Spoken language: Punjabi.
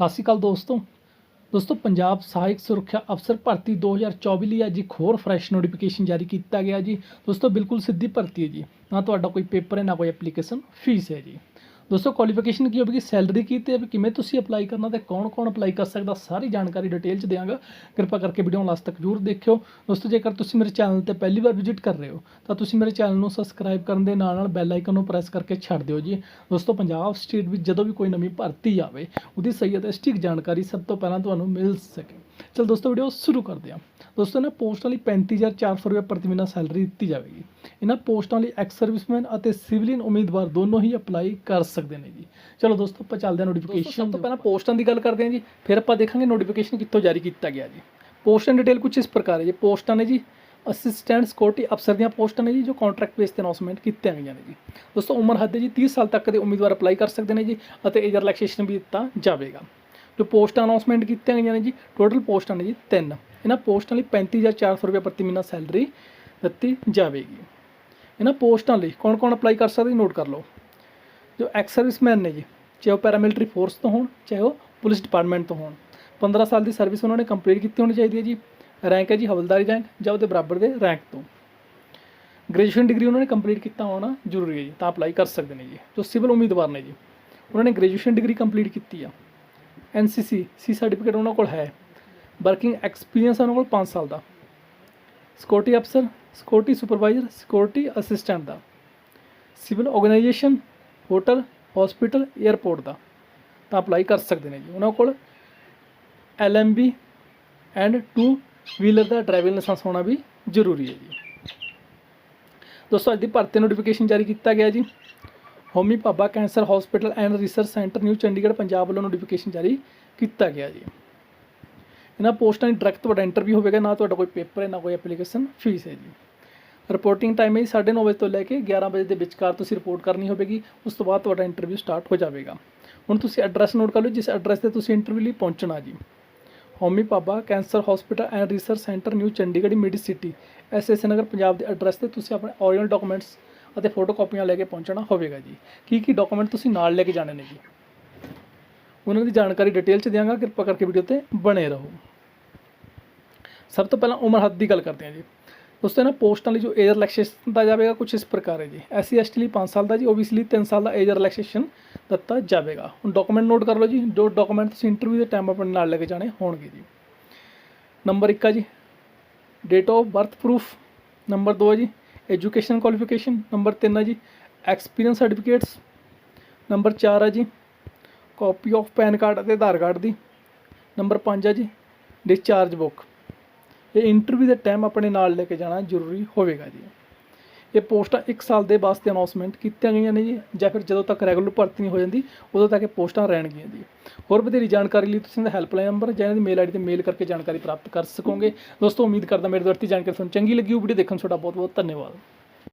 ਸਤਿ ਸ਼੍ਰੀ ਅਕਾਲ ਦੋਸਤੋ। ਦੋਸਤੋ, ਪੰਜਾਬ ਸਹਾਇਕ ਸੁਰੱਖਿਆ ਅਫਸਰ ਭਰਤੀ 2024 ਲਈ ਅੱਜ ਇੱਕ ਹੋਰ ਫਰੈਸ਼ ਨੋਟੀਫਿਕੇਸ਼ਨ ਜਾਰੀ ਕੀਤਾ ਗਿਆ ਜੀ। ਦੋਸਤੋ, ਬਿਲਕੁਲ ਸਿੱਧੀ ਭਰਤੀ ਹੈ ਜੀ। ਨਾ ਤੁਹਾਡਾ ਕੋਈ ਪੇਪਰ ਹੈ, ਨਾ ਕੋਈ ਐਪਲੀਕੇਸ਼ਨ ਫੀਸ ਹੈ ਜੀ। ਦੋਸਤੋ ਕੁਆਲੀਫਿਕੇਸ਼ਨ ਕੀ ਹੋਵੇਗੀ ਸੈਲਰੀ ਕੀ ਤੇ ਕਿਵੇਂ ਤੁਸੀਂ ਅਪਲਾਈ ਕਰਨਾ ਤੇ ਕੌਣ-ਕੌਣ ਅਪਲਾਈ ਕਰ ਸਕਦਾ, ਸਾਰੀ ਜਾਣਕਾਰੀ ਡਿਟੇਲ ਚ ਦਿਆਂਗਾ। ਕਿਰਪਾ ਕਰਕੇ ਵੀਡੀਓ ਨੂੰ ਲਾਸਟ ਤੱਕ ਜ਼ਰੂਰ ਦੇਖਿਓ। ਦੋਸਤੋ, ਜੇਕਰ ਤੁਸੀਂ ਮੇਰੇ ਚੈਨਲ ਤੇ ਪਹਿਲੀ ਵਾਰ ਵਿਜ਼ਿਟ ਕਰ ਰਹੇ ਹੋ, ਤਾਂ ਤੁਸੀਂ ਮੇਰੇ ਚੈਨਲ ਨੂੰ ਸਬਸਕ੍ਰਾਈਬ ਕਰਨ ਦੇ ਨਾਲ ਨਾਲ ਬੈਲ ਆਈਕਨ ਨੂੰ ਪ੍ਰੈਸ ਕਰਕੇ ਛੱਡ ਦਿਓ ਜੀ। ਦੋਸਤੋ, ਪੰਜਾਬ ਸਟੇਟ ਵਿੱਚ ਜਦੋਂ ਵੀ ਕੋਈ ਨਵੀਂ ਭਰਤੀ ਆਵੇ, ਉਹਦੀ ਸਹੀ ਅਤੇ ਸਟਿਕ ਜਾਣਕਾਰੀ ਸਭ ਤੋਂ ਪਹਿਲਾਂ ਤੁਹਾਨੂੰ ਮਿਲ ਸਕੇ। ਚਲ ਦੋਸਤੋ ਵੀਡੀਓ ਸ਼ੁਰੂ ਕਰਦੇ ਹਾਂ। ਦੋਸਤੋ ਨਾ ਪੋਸਟਾਂ ਲਈ 35400 ਰੁਪਏ ਪ੍ਰਤੀ ਮਹੀਨਾ ਸੈਲਰੀ ਦਿੱਤੀ ਜਾਵੇਗੀ। ਇਹਨਾਂ ਪੋਸਟਾਂ ਲਈ ਐਕਸ ਸਰਵਿਸਮੈਨ ਅਤੇ ਸਿਵਲੀਅਨ ਉਮੀਦਵਾਰ ਦੋਨੋਂ ਹੀ ਅਪਲਾਈ ਕਰ ਸਕਦੇ ਨੇ ਜੀ। ਚਲੋ ਦੋਸਤੋ ਆਪਾਂ ਚੱਲਦੇ ਹਾਂ ਨੋਟੀਫਿਕੇਸ਼ਨ ਸਭ ਤੋਂ ਪਹਿਲਾਂ ਪੋਸਟਾਂ ਦੀ ਗੱਲ ਕਰਦੇ ਹਾਂ ਜੀ। ਫਿਰ ਆਪਾਂ ਦੇਖਾਂਗੇ ਨੋਟੀਫਿਕੇਸ਼ਨ ਕਿੱਥੋਂ ਜਾਰੀ ਕੀਤਾ ਗਿਆ ਜੀ। ਪੋਸਟਾਂ ਡਿਟੇਲ ਕੁਝ ਇਸ ਪ੍ਰਕਾਰ ਹੈ ਜੀ। ਪੋਸਟਾਂ ਨੇ ਜੀ ਅਸਿਸਟੈਂਟ ਸਿਕਿਉਰਿਟੀ ਅਫਸਰ ਦੀਆਂ ਪੋਸਟਾਂ ਨੇ ਜੀ ਜੋ ਕੰਟਰੈਕਟ ਬੇਸ ਤੇ ਅਨਾਉਂਸਮੈਂਟ ਕੀਤੀਆਂ ਗਈਆਂ ਨੇ ਜੀ। ਦੋਸਤੋ ਉਮਰ ਹੱਦ ਹੈ ਜੀ 30 ਸਾਲ ਤੱਕ ਦੇ ਉਮੀਦਵਾਰ ਅਪਲਾਈ ਕਰ ਸਕਦੇ ਨੇ ਜੀ ਅਤੇ ਏਜ ਰਿਲੈਕਸੇਸ਼ਨ ਵੀ ਦਿੱਤਾ ਜਾਵੇਗਾ। ਜੋ ਪੋਸਟਾਂ ਅਨਾਉਂਸਮੈਂਟ ਕੀਤੀਆਂ ਗਈਆਂ ਨੇ ਜੀ ਟੋਟਲ ਪੋਸਟਾਂ ਨੇ ਜੀ ਤਿੰਨ। ਇਹਨਾਂ ਪੋਸਟਾਂ ਲਈ 35400 ਰੁਪਏ ਪ੍ਰਤੀ ਮਹੀਨਾ ਸੈਲਰੀ ਦਿੱਤੀ ਜਾਵੇਗੀ। ਇਹਨਾਂ ਪੋਸਟਾਂ ਲਈ ਕੌਣ-ਕੌਣ ਅਪਲਾਈ ਕਰ ਸਕਦਾ ਨੋਟ ਕਰ ਲਓ। ਜੋ ਐਕਸ ਸਰਵਿਸਮੈਨ ਨੇ ਜੀ, ਚਾਹੇ ਉਹ ਪੈਰਾਮਿਲਟਰੀ ਫੋਰਸ ਤੋਂ ਹੋਣ, ਚਾਹੇ ਉਹ ਪੁਲਿਸ ਡਿਪਾਰਟਮੈਂਟ ਤੋਂ ਹੋਣ 15 ਸਾਲ ਦੀ ਸਰਵਿਸ ਉਹਨਾਂ ਨੇ ਕੰਪਲੀਟ ਕੀਤੀ ਹੋਣੀ ਚਾਹੀਦੀ ਹੈ ਜੀ। ਰੈਂਕ ਹੈ ਜੀ ਹਵਲਦਾਰੀ ਰੈਂਕ ਜਾਂ ਉਹਦੇ ਬਰਾਬਰ ਦੇ ਰੈਂਕ ਤੋਂ। ਗ੍ਰੈਜੂਏਸ਼ਨ ਡਿਗਰੀ ਉਹਨਾਂ ਨੇ ਕੰਪਲੀਟ ਕੀਤਾ ਹੋਣਾ ਜ਼ਰੂਰੀ ਹੈ ਜੀ, ਤਾਂ ਅਪਲਾਈ ਕਰ ਸਕਦੇ ਨੇ ਜੀ। ਜੋ ਸਿਵਲ ਉਮੀਦਵਾਰ ਨੇ ਜੀ, ਉਹਨਾਂ ਨੇ ਗ੍ਰੈਜੂਏਸ਼ਨ ਡਿਗਰੀ ਕੰਪਲੀਟ ਕੀਤੀ ਆ। ਐਨਸੀਸੀ ਸੀ ਸਰਟੀਫਿਕੇਟ ਉਹਨਾਂ ਕੋਲ ਹੈ। ਵਰਕਿੰਗ ਐਕਸਪੀਰੀਅੰਸ ਉਹਨਾਂ ਕੋਲ 5 ਸਾਲ ਦਾ। ਸਿਕਿਉਰਿਟੀ ਅਫਸਰ ਸਿਕਿਉਰਿਟੀ ਸੁਪਰਵਾਈਜ਼ਰ ਸਿਕਿਉਰਿਟੀ ਅਸਿਸਟੈਂਟ ਦਾ। Civil organisation hotel hospital airport ਦਾ। ਤਾਂ ਅਪਲਾਈ ਕਰ ਸਕਦੇ ਨੇ ਜੀ। ਉਹਨਾਂ ਕੋਲ ਐਲਐਮਬੀ ਐਂਡ ਟੂ ਵੀਲਰ ਦਾ ਡਰਾਈਵਿੰਗ ਲਾਇਸੈਂਸ ਹੋਣਾ ਵੀ ਜ਼ਰੂਰੀ ਹੈ ਜੀ। ਦੋਸਤੋ, ਅੱਜ ਦੀ ਭਰਤੀ ਨੋਟੀਫਿਕੇਸ਼ਨ ਜਾਰੀ ਕੀਤਾ ਗਿਆ ਜੀ। Homi Bhabha cancer hospital and research centre New Chandigarh Punjab ਵੱਲੋਂ ਨੋਟੀਫਿਕੇਸ਼ਨ ਜਾਰੀ ਕੀਤਾ ਗਿਆ ਜੀ। ਇਹਨਾਂ ਪੋਸਟਾਂ ਦੀ ਡਾਇਰੈਕਟ ਤੁਹਾਡਾ ਇੰਟਰਵਿਊ ਹੋਵੇਗਾ, ਨਾ ਤੁਹਾਡਾ ਕੋਈ ਪੇਪਰ ਹੈ, ਨਾ ਕੋਈ ਐਪਲੀਕੇਸ਼ਨ ਫੀਸ ਹੈ ਜੀ। ਰਿਪੋਰਟਿੰਗ ਟਾਈਮ ਹੈ 9:30 ਵਜੇ ਤੋਂ ਲੈ ਕੇ 11 ਵਜੇ ਦੇ ਵਿਚਕਾਰ ਤੁਸੀਂ ਰਿਪੋਰਟ ਕਰਨੀ ਹੋਵੇਗੀ, ਉਸ ਤੋਂ ਬਾਅਦ ਤੁਹਾਡਾ ਇੰਟਰਵਿਊ ਸਟਾਰਟ ਹੋ ਜਾਵੇਗਾ। ਹੁਣ ਤੁਸੀਂ ਐਡਰੈਸ ਨੋਟ ਕਰ ਲਓ, ਜਿਸ ਐਡਰੈਸ ਤੇ ਤੁਸੀਂ ਇੰਟਰਵਿਊ ਲਈ ਪਹੁੰਚਣਾ ਜੀ। Homi Bhabha cancer hospital and research centre New Chandigarh mid city SS Nagar Punjab ਦੇ ਐਡਰੈਸ ਤੇ ਤੁਸੀਂ ਆਪਣੇ ਓਰੀਜਨਲ ਡਾਕੂਮੈਂਟਸ ਅਤੇ ਫੋਟੋ ਕਾਪੀਆਂ ਲੈ ਕੇ ਪਹੁੰਚਣਾ ਹੋਵੇਗਾ ਜੀ। ਕੀ ਕੀ ਡਾਕੂਮੈਂਟ ਤੁਸੀਂ ਨਾਲ ਲੈ ਕੇ ਜਾਣੇ ਨੇ ਜੀ? ਉਹਨਾਂ ਦੀ ਜਾਣਕਾਰੀ ਡਿਟੇਲ ਚ ਦਿਆਂਗਾ, ਕਿਰਪਾ ਕਰਕੇ ਵੀਡੀਓ ਤੇ ਬਣੇ ਰਹੋ। ਸਭ ਤੋਂ ਪਹਿਲਾਂ ਉਮਰ ਹੱਦ ਦੀ ਗੱਲ ਕਰਦੇ ਹਾਂ ਜੀ। ਦੋਸਤੋ ਨਾ ਪੋਸਟਾਂ ਲਈ ਜੋ ਏਜ ਰਿਲੈਕਸੇਸ਼ਨ ਦਿੱਤਾ ਜਾਵੇਗਾ ਕੁਝ ਇਸ ਪ੍ਰਕਾਰ ਹੈ ਜੀ। ਐਸਸੀ ਐਸਟੀ ਲਈ 5 ਸਾਲ ਦਾ ਜੀ ਓਬੀਸੀ ਲਈ 3 ਸਾਲ ਦਾ ਏਜ ਰਿਲੈਕਸੇਸ਼ਨ ਦਿੱਤਾ ਜਾਵੇਗਾ। ਹੁਣ ਡਾਕੂਮੈਂਟ ਨੋਟ ਕਰ ਲਓ ਜੀ, ਜੋ ਡਾਕੂਮੈਂਟ ਤੁਸੀਂ ਇੰਟਰਵਿਊ ਦੇ ਟਾਈਮ ਆਪਣੇ ਨਾਲ ਲੈ ਕੇ ਜਾਣੇ ਹੋਣਗੇ ਜੀ। ਨੰਬਰ 1 ਆ ਜੀ date of birth proof number 2 ਹੈ ਜੀ ਐਜੂਕੇਸ਼ਨ ਕੁਆਲੀਫਿਕੇਸ਼ਨ, ਨੰਬਰ 3 ਆ ਜੀ। ਐਕਸਪੀਰੀਅੰਸ ਸਰਟੀਫਿਕੇਟਸ, ਨੰਬਰ 4 ਆ ਜੀ। ਕਾਪੀ ਆਫ ਪੈਨ ਕਾਰਡ ਅਤੇ ਆਧਾਰ ਕਾਰਡ ਦੀ। ਨੰਬਰ 5 ਆ ਜੀ, ਡਿਸਚਾਰਜ ਬੁੱਕ। ਇਹ ਇੰਟਰਵਿਊ ਦੇ ਟਾਈਮ ਆਪਣੇ ਨਾਲ ਲੈ ਕੇ ਜਾਣਾ ਜ਼ਰੂਰੀ ਹੋਵੇਗਾ ਜੀ। ਇਹ ਪੋਸਟਾਂ 1 ਸਾਲ ਦੇ ਵਾਸਤੇ ਅਨਾਉਂਸਮੈਂਟ ਕੀਤੀਆਂ ਗਈਆਂ ਨੇ ਜੀ, ਜਾਂ ਫਿਰ ਜਦੋਂ ਤੱਕ ਰੈਗੂਲਰ ਭਰਤੀ ਨਹੀਂ ਹੋ ਜਾਂਦੀ, ਉਦੋਂ ਤੱਕ ਇਹ ਪੋਸਟਾਂ ਰਹਿਣਗੀਆਂ ਜੀ। ਹੋਰ ਵਧੇਰੀ ਜਾਣਕਾਰੀ ਲਈ ਤੁਸੀਂ ਇਹਦਾ ਹੈਲਪਲਾਈਨ ਨੰਬਰ ਜਾਂ ਇਹਨਾਂ ਦੀ ਮੇਲ ਆਈਡੀ ਤੇ ਮੇਲ ਕਰਕੇ ਜਾਣਕਾਰੀ ਪ੍ਰਾਪਤ ਕਰ ਸਕੋਗੇ। ਦੋਸਤੋ, ਉਮੀਦ ਕਰਦਾ ਮੇਰੇ ਦੁਆਰਾ ਜਾਣਕਾਰੀ ਤੁਹਾਨੂੰ ਚੰਗੀ ਲੱਗੀ ਉਹ ਵੀਡੀਓ ਦੇਖਣ ਤੁਹਾਡਾ ਬਹੁਤ ਬਹੁਤ ਧੰਨਵਾਦ।